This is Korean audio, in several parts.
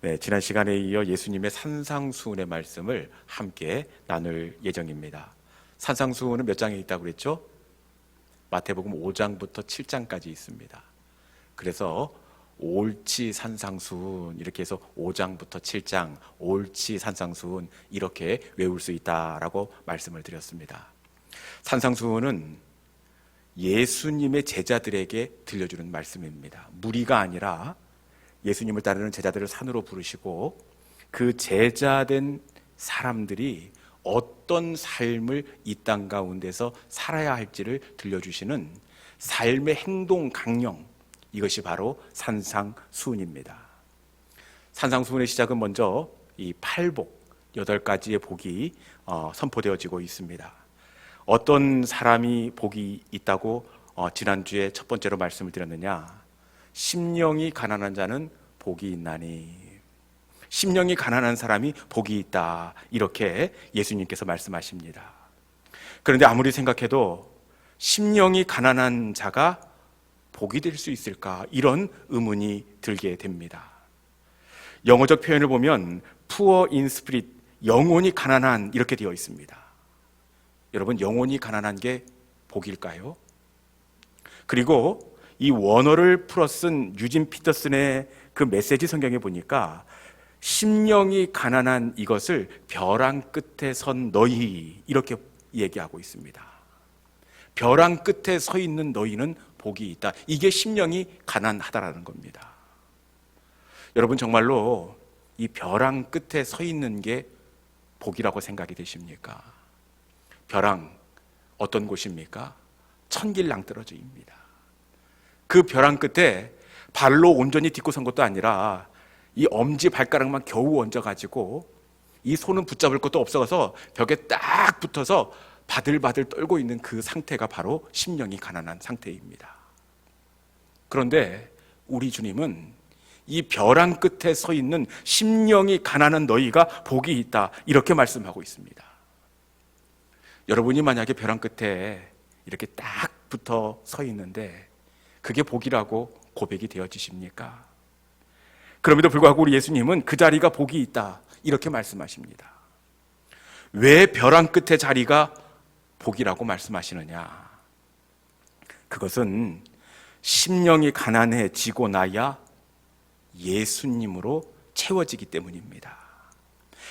네, 지난 시간에 이어 예수님의 산상수훈의 말씀을 함께 나눌 예정입니다. 산상수훈은 몇 장에 있다고 그랬죠? 마태복음 5장부터 7장까지 있습니다. 그래서 옳지 산상수훈 이렇게 해서 5장부터 7장 옳지 산상수훈 이렇게 외울 수 있다라고 말씀을 드렸습니다. 산상수훈은 예수님의 제자들에게 들려주는 말씀입니다. 무리가 아니라 예수님을 따르는 제자들을 산으로 부르시고 그 제자된 사람들이 어떤 삶을 이 땅 가운데서 살아야 할지를 들려주시는 삶의 행동 강령 이것이 바로 산상수훈입니다. 산상수훈의 시작은 먼저 이 팔복 여덟 가지의 복이 어, 선포되어지고 있습니다. 어떤 사람이 복이 있다고 어, 지난주에 첫 번째로 말씀을 드렸느냐? 심령이 가난한 자는 복이 있나니. 심령이 가난한 사람이 복이 있다. 이렇게 예수님께서 말씀하십니다. 그런데 아무리 생각해도 심령이 가난한 자가 복이 될 수 있을까? 이런 의문이 들게 됩니다. 영어적 표현을 보면 poor in spirit, 영혼이 가난한 이렇게 되어 있습니다. 여러분 영혼이 가난한 게 복일까요? 그리고 이 원어를 풀어 쓴 유진 피터슨의 그 메시지 성경에 보니까 심령이 가난한 이것을 벼랑 끝에 선 너희 이렇게 얘기하고 있습니다. 벼랑 끝에 서 있는 너희는 복이 있다. 이게 심령이 가난하다라는 겁니다. 여러분 정말로 이 벼랑 끝에 서 있는 게 복이라고 생각이 되십니까? 벼랑 어떤 곳입니까? 천길 낭떠러지입니다. 그 벼랑 끝에 발로 온전히 딛고 선 것도 아니라 이 엄지 발가락만 겨우 얹어 가지고 이 손은 붙잡을 것도 없어서 벽에 딱 붙어서 바들바들 떨고 있는 그 상태가 바로 심령이 가난한 상태입니다. 그런데 우리 주님은 이 벼랑 끝에 서 있는 심령이 가난한 너희가 복이 있다 이렇게 말씀하고 있습니다. 여러분이 만약에 벼랑 끝에 이렇게 딱 붙어 서 있는데 그게 복이라고 고백이 되어지십니까? 그럼에도 불구하고 우리 예수님은 그 자리가 복이 있다 이렇게 말씀하십니다. 왜 벼랑 끝에 자리가 복이라고 말씀하시느냐? 그것은 심령이 가난해지고 나야 예수님으로 채워지기 때문입니다.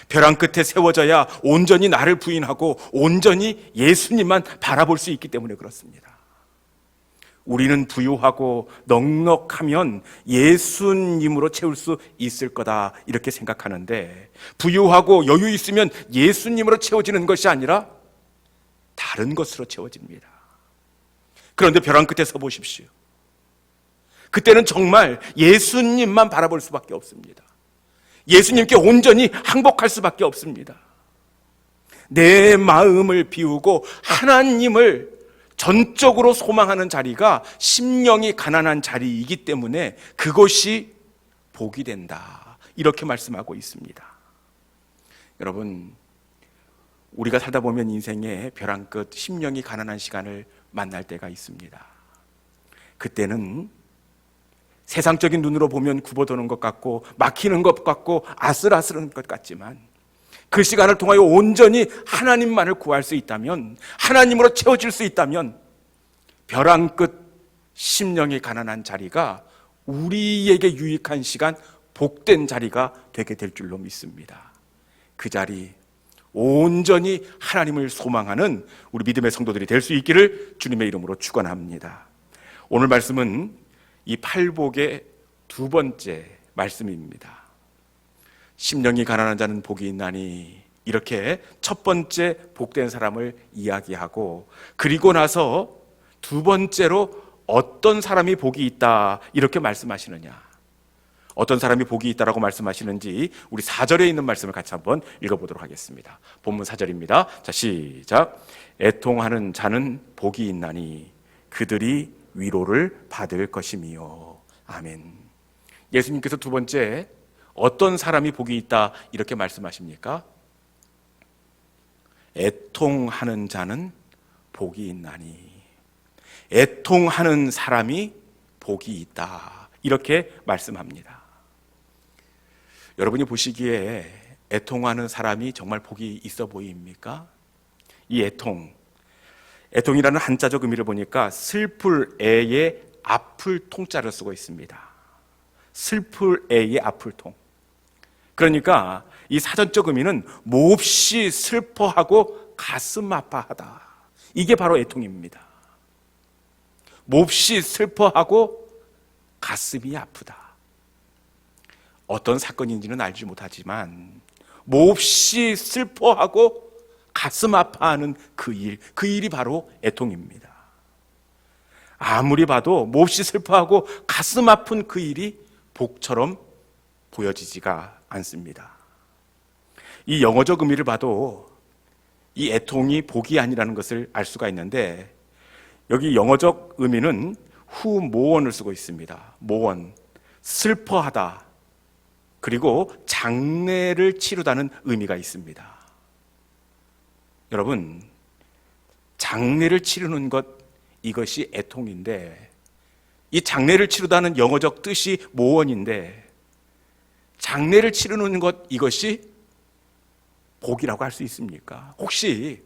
벼랑 끝에 세워져야 온전히 나를 부인하고 온전히 예수님만 바라볼 수 있기 때문에 그렇습니다. 우리는 부유하고 넉넉하면 예수님으로 채울 수 있을 거다 이렇게 생각하는데 부유하고 여유 있으면 예수님으로 채워지는 것이 아니라 다른 것으로 채워집니다. 그런데 벼랑 끝에 서 보십시오. 그때는 정말 예수님만 바라볼 수밖에 없습니다. 예수님께 온전히 항복할 수밖에 없습니다. 내 마음을 비우고 하나님을 전적으로 소망하는 자리가 심령이 가난한 자리이기 때문에 그것이 복이 된다. 이렇게 말씀하고 있습니다. 여러분, 우리가 살다 보면 인생의 벼랑 끝 심령이 가난한 시간을 만날 때가 있습니다. 그때는 세상적인 눈으로 보면 굽어도는 것 같고 막히는 것 같고 아슬아슬한 것 같지만 그 시간을 통하여 온전히 하나님만을 구할 수 있다면 하나님으로 채워질 수 있다면 벼랑 끝 심령이 가난한 자리가 우리에게 유익한 시간 복된 자리가 되게 될 줄로 믿습니다. 그 자리 온전히 하나님을 소망하는 우리 믿음의 성도들이 될 수 있기를 주님의 이름으로 축원합니다. 오늘 말씀은 이 팔복의 두 번째 말씀입니다. 심령이 가난한 자는 복이 있나니 이렇게 첫 번째 복된 사람을 이야기하고 그리고 나서 두 번째로 어떤 사람이 복이 있다 이렇게 말씀하시느냐 어떤 사람이 복이 있다라고 말씀하시는지 우리 4절에 있는 말씀을 같이 한번 읽어보도록 하겠습니다. 본문 4절입니다. 자 시작 애통하는 자는 복이 있나니 그들이 위로를 받을 것이미요. 아멘. 예수님께서 두 번째 어떤 사람이 복이 있다 이렇게 말씀하십니까? 애통하는 자는 복이 있나니 애통하는 사람이 복이 있다 이렇게 말씀합니다. 여러분이 보시기에 애통하는 사람이 정말 복이 있어 보입니까? 이 애통, 애통이라는 한자적 의미를 보니까 슬플 애의 아플 통자를 쓰고 있습니다. 슬플 애의 아플 통. 그러니까 이 사전적 의미는 몹시 슬퍼하고 가슴 아파하다. 이게 바로 애통입니다. 몹시 슬퍼하고 가슴이 아프다. 어떤 사건인지는 알지 못하지만 몹시 슬퍼하고 가슴 아파하는 그 일, 그 일이 바로 애통입니다. 아무리 봐도 몹시 슬퍼하고 가슴 아픈 그 일이 복처럼 보여지지가 않습니다. 이 영어적 의미를 봐도 이 애통이 복이 아니라는 것을 알 수가 있는데 여기 영어적 의미는 후 모원을 쓰고 있습니다. 모원 슬퍼하다 그리고 장례를 치르다는 의미가 있습니다. 여러분 장례를 치르는 것 이것이 애통인데 이 장례를 치르다는 영어적 뜻이 모원인데 장례를 치르는 것 이것이 복이라고 할 수 있습니까? 혹시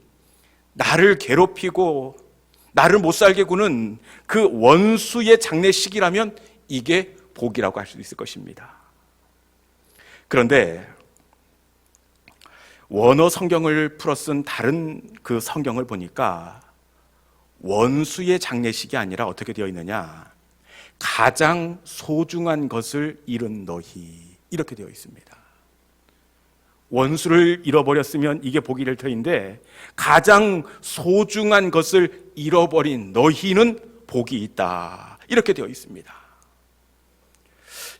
나를 괴롭히고 나를 못 살게 구는 그 원수의 장례식이라면 이게 복이라고 할 수 있을 것입니다. 그런데 원어 성경을 풀어 쓴 다른 그 성경을 보니까 원수의 장례식이 아니라 어떻게 되어 있느냐? 가장 소중한 것을 잃은 너희 이렇게 되어 있습니다. 원수를 잃어버렸으면 이게 복이 될 터인데 가장 소중한 것을 잃어버린 너희는 복이 있다. 이렇게 되어 있습니다.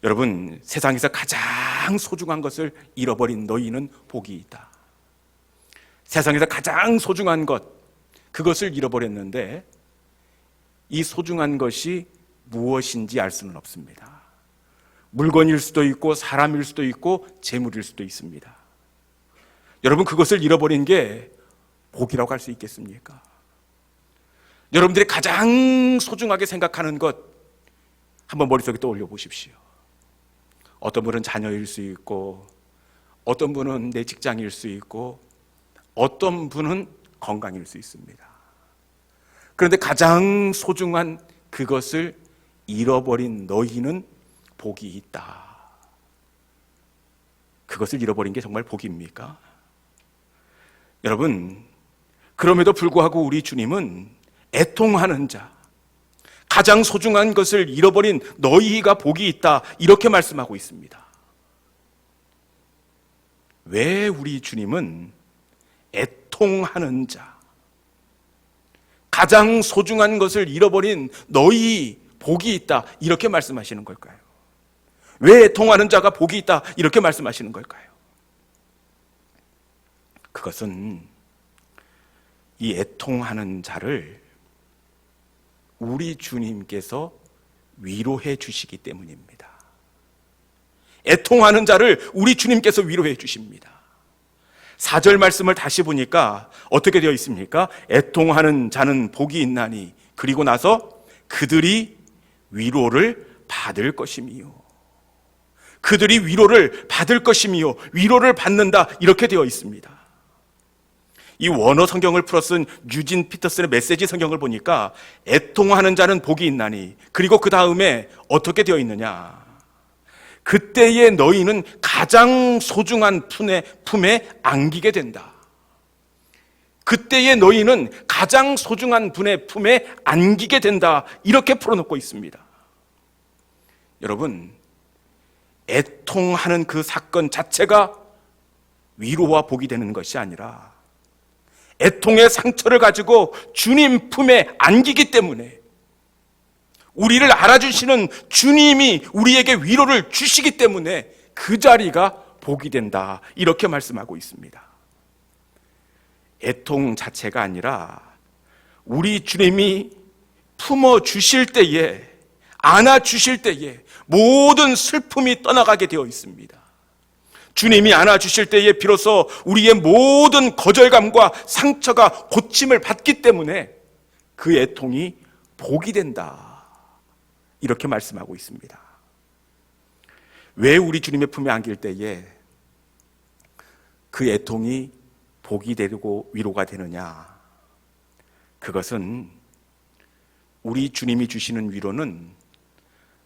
여러분, 세상에서 가장 소중한 것을 잃어버린 너희는 복이 있다. 세상에서 가장 소중한 것, 그것을 잃어버렸는데 이 소중한 것이 무엇인지 알 수는 없습니다. 물건일 수도 있고 사람일 수도 있고 재물일 수도 있습니다. 여러분 그것을 잃어버린 게 복이라고 할 수 있겠습니까? 여러분들이 가장 소중하게 생각하는 것 한번 머릿속에 떠올려 보십시오. 어떤 분은 자녀일 수 있고 어떤 분은 내 직장일 수 있고 어떤 분은 건강일 수 있습니다. 그런데 가장 소중한 그것을 잃어버린 너희는 복이 있다. 그것을 잃어버린 게 정말 복입니까? 여러분, 그럼에도 불구하고 우리 주님은 애통하는 자, 가장 소중한 것을 잃어버린 너희가 복이 있다. 이렇게 말씀하고 있습니다. 왜 우리 주님은 애통하는 자, 가장 소중한 것을 잃어버린 너희 복이 있다. 이렇게 말씀하시는 걸까요? 왜 애통하는 자가 복이 있다. 이렇게 말씀하시는 걸까요? 그것은 이 애통하는 자를 우리 주님께서 위로해 주시기 때문입니다. 애통하는 자를 우리 주님께서 위로해 주십니다. 4절 말씀을 다시 보니까 어떻게 되어 있습니까? 애통하는 자는 복이 있나니 그리고 나서 그들이 위로를 받을 것임이요. 그들이 위로를 받을 것임이요. 위로를 받는다. 이렇게 되어 있습니다. 이 원어 성경을 풀어 쓴 유진 피터슨의 메시지 성경을 보니까 애통하는 자는 복이 있나니 그리고 그 다음에 어떻게 되어 있느냐 그때에 너희는 가장 소중한 품에, 품에 안기게 된다 그때에 너희는 가장 소중한 분의 품에 안기게 된다 이렇게 풀어놓고 있습니다 여러분 애통하는 그 사건 자체가 위로와 복이 되는 것이 아니라 애통의 상처를 가지고 주님 품에 안기기 때문에 우리를 알아주시는 주님이 우리에게 위로를 주시기 때문에 그 자리가 복이 된다. 이렇게 말씀하고 있습니다. 애통 자체가 아니라 우리 주님이 품어 주실 때에 안아 주실 때에 모든 슬픔이 떠나가게 되어 있습니다. 주님이 안아주실 때에 비로소 우리의 모든 거절감과 상처가 고침을 받기 때문에 그 애통이 복이 된다. 이렇게 말씀하고 있습니다. 왜 우리 주님의 품에 안길 때에 그 애통이 복이 되고 위로가 되느냐? 그것은 우리 주님이 주시는 위로는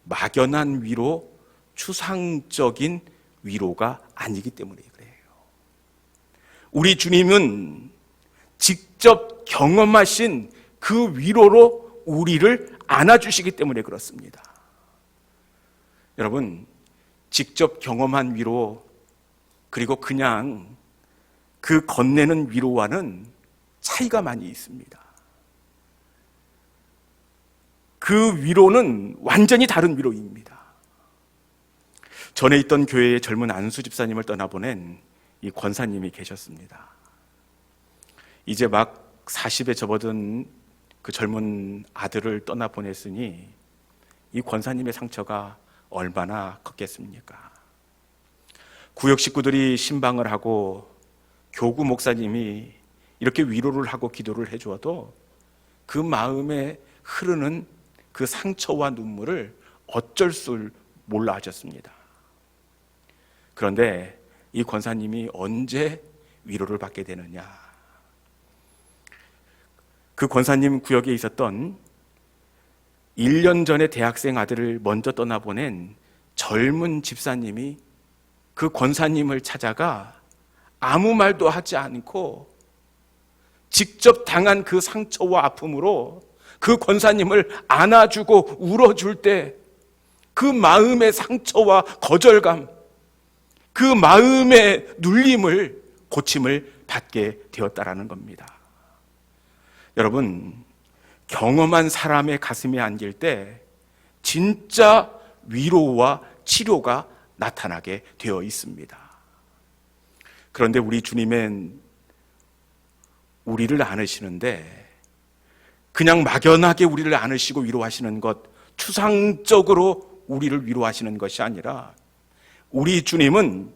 막연한 위로, 추상적인 위로가 아니기 때문에 그래요. 우리 주님은 직접 경험하신 그 위로로 우리를 안아주시기 때문에 그렇습니다. 여러분, 직접 경험한 위로, 그리고 그냥 그 건네는 위로와는 차이가 많이 있습니다. 그 위로는 완전히 다른 위로입니다. 전에 있던 교회의 젊은 안수 집사님을 떠나보낸 이 권사님이 계셨습니다. 이제 막 40에 접어든 그 젊은 아들을 떠나보냈으니 이 권사님의 상처가 얼마나 컸겠습니까? 구역 식구들이 신방을 하고 교구 목사님이 이렇게 위로를 하고 기도를 해주어도 그 마음에 흐르는 그 상처와 눈물을 어쩔 줄 몰라 하셨습니다. 그런데 이 권사님이 언제 위로를 받게 되느냐? 그 권사님 구역에 있었던 1년 전에 대학생 아들을 먼저 떠나보낸 젊은 집사님이 그 권사님을 찾아가 아무 말도 하지 않고 직접 당한 그 상처와 아픔으로 그 권사님을 안아주고 울어줄 때 그 마음의 상처와 거절감, 그 마음의 눌림을 고침을 받게 되었다라는 겁니다. 여러분, 경험한 사람의 가슴에 안길 때 진짜 위로와 치료가 나타나게 되어 있습니다. 그런데 우리 주님은 우리를 안으시는데 그냥 막연하게 우리를 안으시고 위로하시는 것, 추상적으로 우리를 위로하시는 것이 아니라 우리 주님은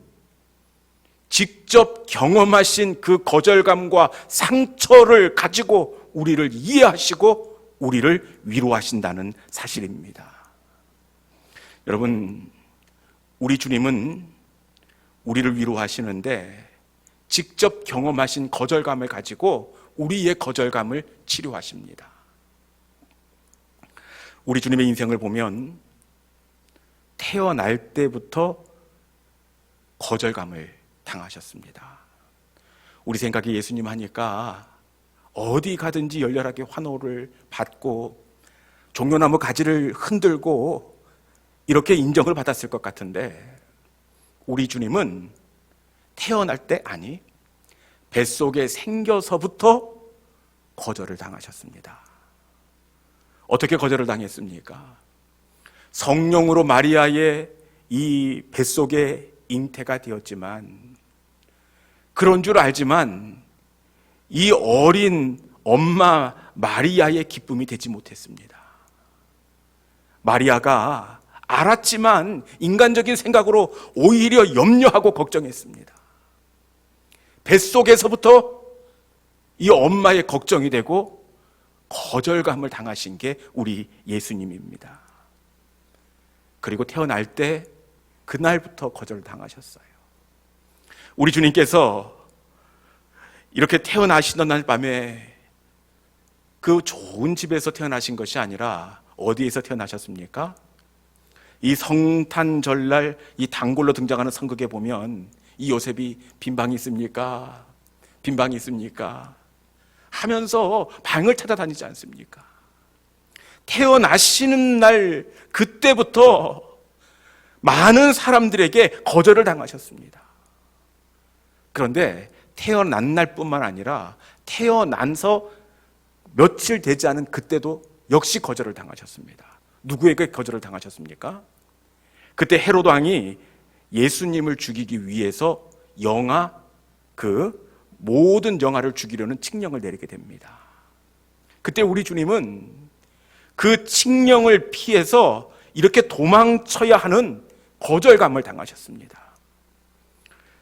직접 경험하신 그 거절감과 상처를 가지고 우리를 이해하시고 우리를 위로하신다는 사실입니다. 여러분, 우리 주님은 우리를 위로하시는데 직접 경험하신 거절감을 가지고 우리의 거절감을 치료하십니다. 우리 주님의 인생을 보면 태어날 때부터 거절감을 당하셨습니다. 우리 생각에 예수님 하니까 어디 가든지 열렬하게 환호를 받고 종려나무 가지를 흔들고 이렇게 인정을 받았을 것 같은데 우리 주님은 태어날 때 아니 뱃속에 생겨서부터 거절을 당하셨습니다. 어떻게 거절을 당했습니까? 성령으로 마리아의 이 뱃속에 잉태가 되었지만 그런 줄 알지만 이 어린 엄마 마리아의 기쁨이 되지 못했습니다. 마리아가 알았지만 인간적인 생각으로 오히려 염려하고 걱정했습니다. 뱃속에서부터 이 엄마의 걱정이 되고 거절감을 당하신 게 우리 예수님입니다. 그리고 태어날 때 그날부터 거절을 당하셨어요. 우리 주님께서 이렇게 태어나시던 날 밤에 그 좋은 집에서 태어나신 것이 아니라 어디에서 태어나셨습니까? 이 성탄절날 이 단골로 등장하는 성극에 보면 이 요셉이 빈방이 있습니까? 빈방이 있습니까? 하면서 방을 찾아다니지 않습니까? 태어나시는 날 그때부터 많은 사람들에게 거절을 당하셨습니다. 그런데 태어난 날뿐만 아니라 태어난서 며칠 되지 않은 그때도 역시 거절을 당하셨습니다. 누구에게 거절을 당하셨습니까? 그때 헤로드 왕이 예수님을 죽이기 위해서 영아 그 모든 영아를 죽이려는 칙령을 내리게 됩니다. 그때 우리 주님은 그 칙령을 피해서 이렇게 도망쳐야 하는 거절감을 당하셨습니다.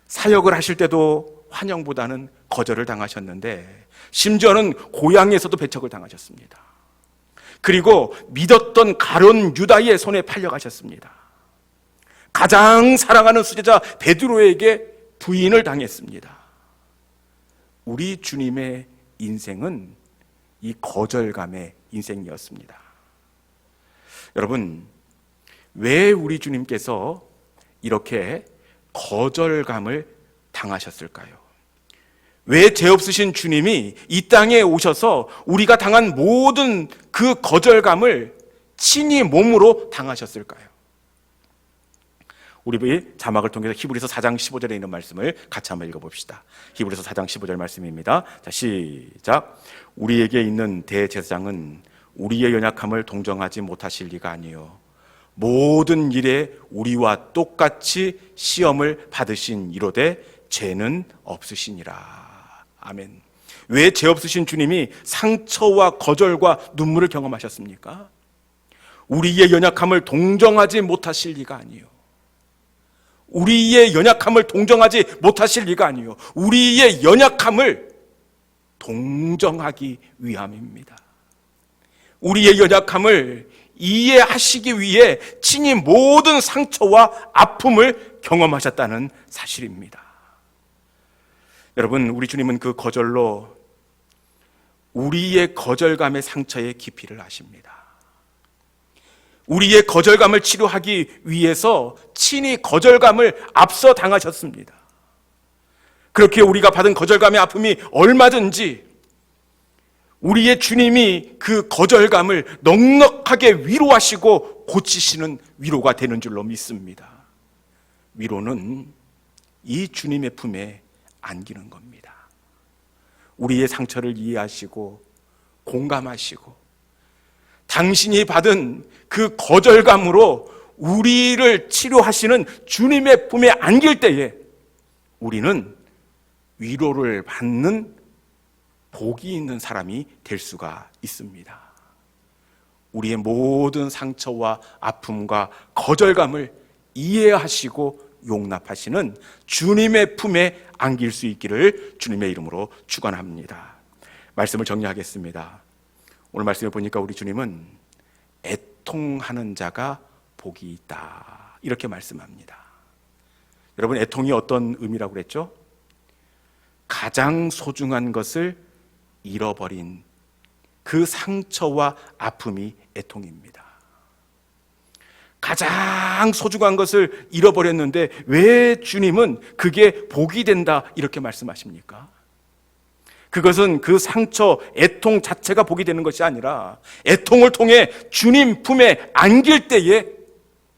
사역을 하실 때도 환영보다는 거절을 당하셨는데 심지어는 고향에서도 배척을 당하셨습니다. 그리고 믿었던 가론 유다의 손에 팔려가셨습니다. 가장 사랑하는 수제자 베드로에게 부인을 당했습니다. 우리 주님의 인생은 이 거절감의 인생이었습니다. 여러분, 왜 우리 주님께서 이렇게 거절감을 당하셨을까요? 왜 죄 없으신 주님이 이 땅에 오셔서 우리가 당한 모든 그 거절감을 친히 몸으로 당하셨을까요? 우리 자막을 통해서 히브리서 4장 15절에 있는 말씀을 같이 한번 읽어봅시다. 히브리서 4장 15절 말씀입니다. 자, 시작. 우리에게 있는 대제사장은 우리의 연약함을 동정하지 못하실 리가 아니요. 모든 일에 우리와 똑같이 시험을 받으신 이로되 죄는 없으시니라. 아멘. 왜 죄 없으신 주님이 상처와 거절과 눈물을 경험하셨습니까? 우리의 연약함을 동정하지 못하실 리가 아니요. 우리의 연약함을 동정하지 못하실 리가 아니요. 우리의 연약함을 동정하기 위함입니다. 우리의 연약함을 이해하시기 위해 친히 모든 상처와 아픔을 경험하셨다는 사실입니다. 여러분, 우리 주님은 그 거절로 우리의 거절감의 상처의 깊이를 아십니다. 우리의 거절감을 치료하기 위해서 친히 거절감을 앞서 당하셨습니다. 그렇게 우리가 받은 거절감의 아픔이 얼마든지 우리의 주님이 그 거절감을 넉넉하게 위로하시고 고치시는 위로가 되는 줄로 믿습니다. 위로는 이 주님의 품에 안기는 겁니다. 우리의 상처를 이해하시고 공감하시고 당신이 받은 그 거절감으로 우리를 치료하시는 주님의 품에 안길 때에 우리는 위로를 받는 복이 있는 사람이 될 수가 있습니다. 우리의 모든 상처와 아픔과 거절감을 이해하시고 용납하시는 주님의 품에 안길 수 있기를 주님의 이름으로 축원합니다. 말씀을 정리하겠습니다. 오늘 말씀을 보니까 우리 주님은 애 통하는 자가 복이 있다. 이렇게 말씀합니다. 여러분, 애통이 어떤 의미라고 그랬죠? 가장 소중한 것을 잃어버린 그 상처와 아픔이 애통입니다. 가장 소중한 것을 잃어버렸는데 왜 주님은 그게 복이 된다 이렇게 말씀하십니까? 그것은 그 상처, 애통 자체가 복이 되는 것이 아니라 애통을 통해 주님 품에 안길 때에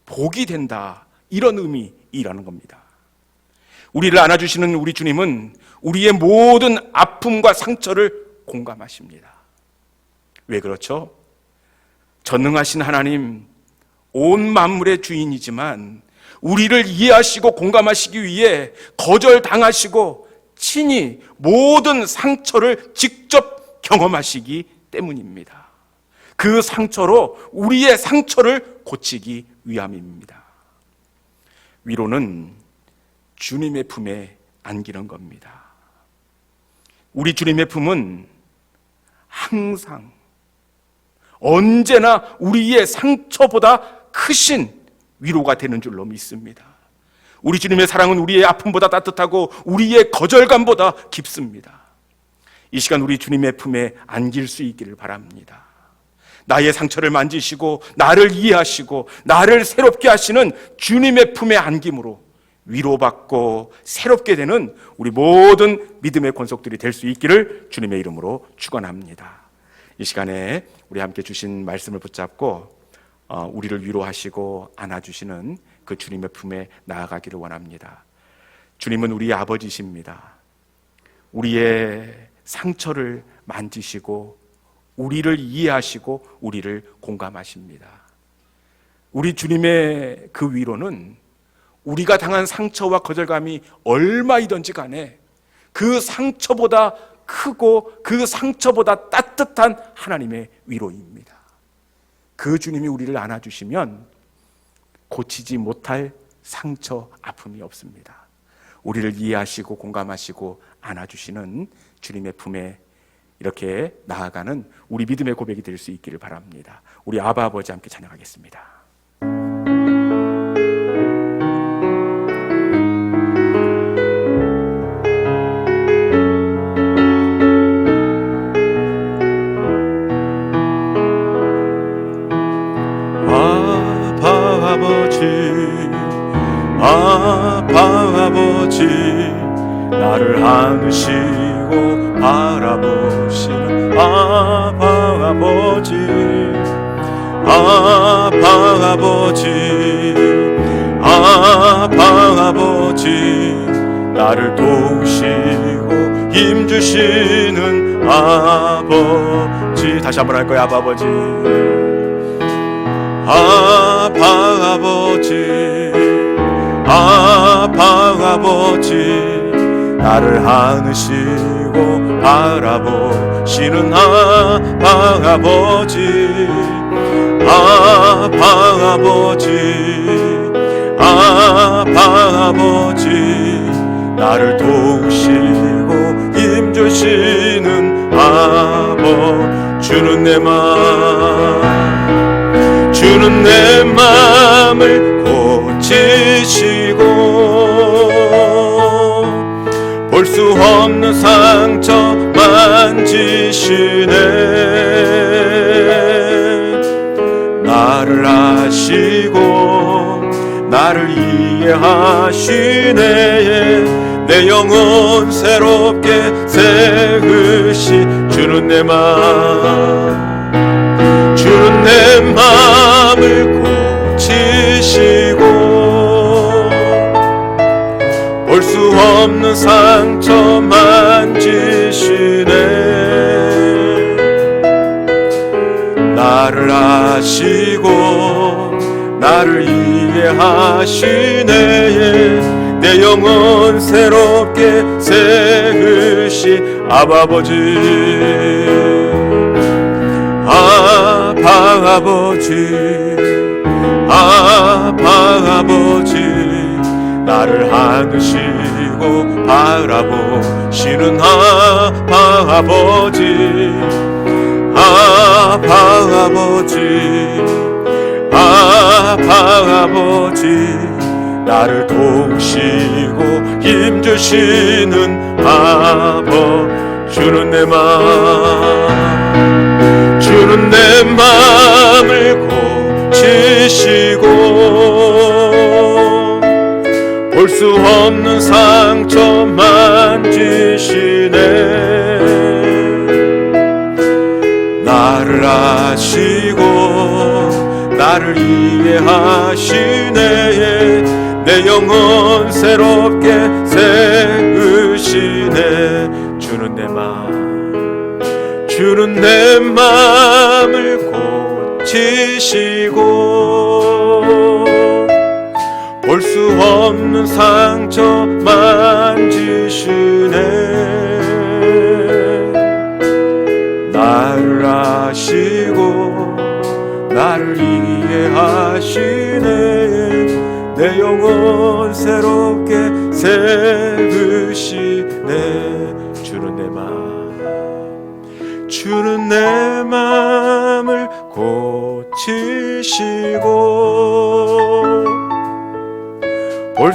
복이 된다. 이런 의미이라는 겁니다. 우리를 안아주시는 우리 주님은 우리의 모든 아픔과 상처를 공감하십니다. 왜 그렇죠? 전능하신 하나님, 온 만물의 주인이지만 우리를 이해하시고 공감하시기 위해 거절당하시고 친히 모든 상처를 직접 경험하시기 때문입니다. 그 상처로 우리의 상처를 고치기 위함입니다. 위로는 주님의 품에 안기는 겁니다. 우리 주님의 품은 항상 언제나 우리의 상처보다 크신 위로가 되는 줄로 믿습니다. 우리 주님의 사랑은 우리의 아픔보다 따뜻하고 우리의 거절감보다 깊습니다. 이 시간 우리 주님의 품에 안길 수 있기를 바랍니다. 나의 상처를 만지시고 나를 이해하시고 나를 새롭게 하시는 주님의 품에 안김으로 위로받고 새롭게 되는 우리 모든 믿음의 권속들이 될 수 있기를 주님의 이름으로 축원합니다. 이 시간에 우리 함께 주신 말씀을 붙잡고 어, 우리를 위로하시고 안아주시는 그 주님의 품에 나아가기를 원합니다. 주님은 우리 아버지십니다. 우리의 상처를 만지시고 우리를 이해하시고 우리를 공감하십니다. 우리 주님의 그 위로는 우리가 당한 상처와 거절감이 얼마이든지 간에 그 상처보다 크고 그 상처보다 따뜻한 하나님의 위로입니다. 그 주님이 우리를 안아주시면 고치지 못할 상처, 아픔이 없습니다. 우리를 이해하시고 공감하시고 안아주시는 주님의 품에 이렇게 나아가는 우리 믿음의 고백이 될 수 있기를 바랍니다. 우리 아바 아버지 함께 찬양하겠습니다. 나를 안으시고 바라보시는 아바 아버지. 아바 아버지. 아바 아버지. 나를 도우시고 힘주시는 아버지. 다시 한번 할 거야 아버지. 아바 아버지. 아바 아버지 나를 안으시고 바라보시는 아바 아버지. 아바 아버지. 아바 아버지. 나를 도우시고 힘주시는 아버 주는 내 맘 주는 내 맘을 고치시고 볼 수 없는 상처 만지시네. 나를 아시고 나를 이해하시네. 내 영혼 새롭게 세으시 주는 내 맘 주는 내 마음을 고치시 없는 상처 만지시네. 나를 아시고 나를 이해하시네. 내 영혼 새롭게 아버지. 아바 아버지. 아바 아버지. 나를 안으시 고 바라보시는 아버지. 아바 아버지. 아바 아버지. 나를 도우시고 힘주시는 아버 주는 내맘 주는 내 맘을 고치시고 볼 수 없는 상처 만 지시네. 나를 아시고 나를 이해하시네. 내 영혼 새롭게 세우시네. 주는 내 마음 주는 내 마음을 고치시고 볼 수 없는 상처 만지시네. 나를 아시고 나를 이해하시네. 내 영혼 새롭게 세우시네. 주는 내 마음 주는 내 마음을 고치시고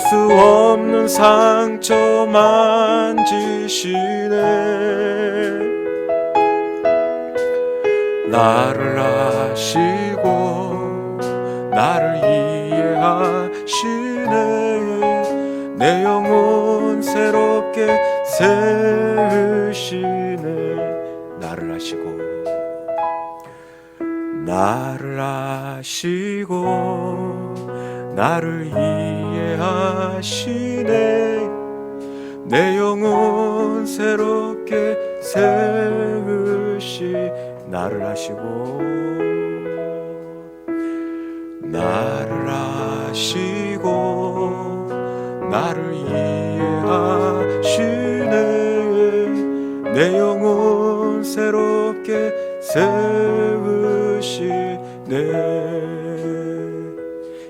수 없는 상처 만지시네. 나를 아시고 나를 이해하시네. 내 영혼 새롭게 세우시네. 나를 아시고 나를 아시고 나를 이해하시네. 내 영혼 새롭게 세우시. 나를 아시고 나를 아시고 나를 이해하시네. 내 영혼 새롭게 세우시네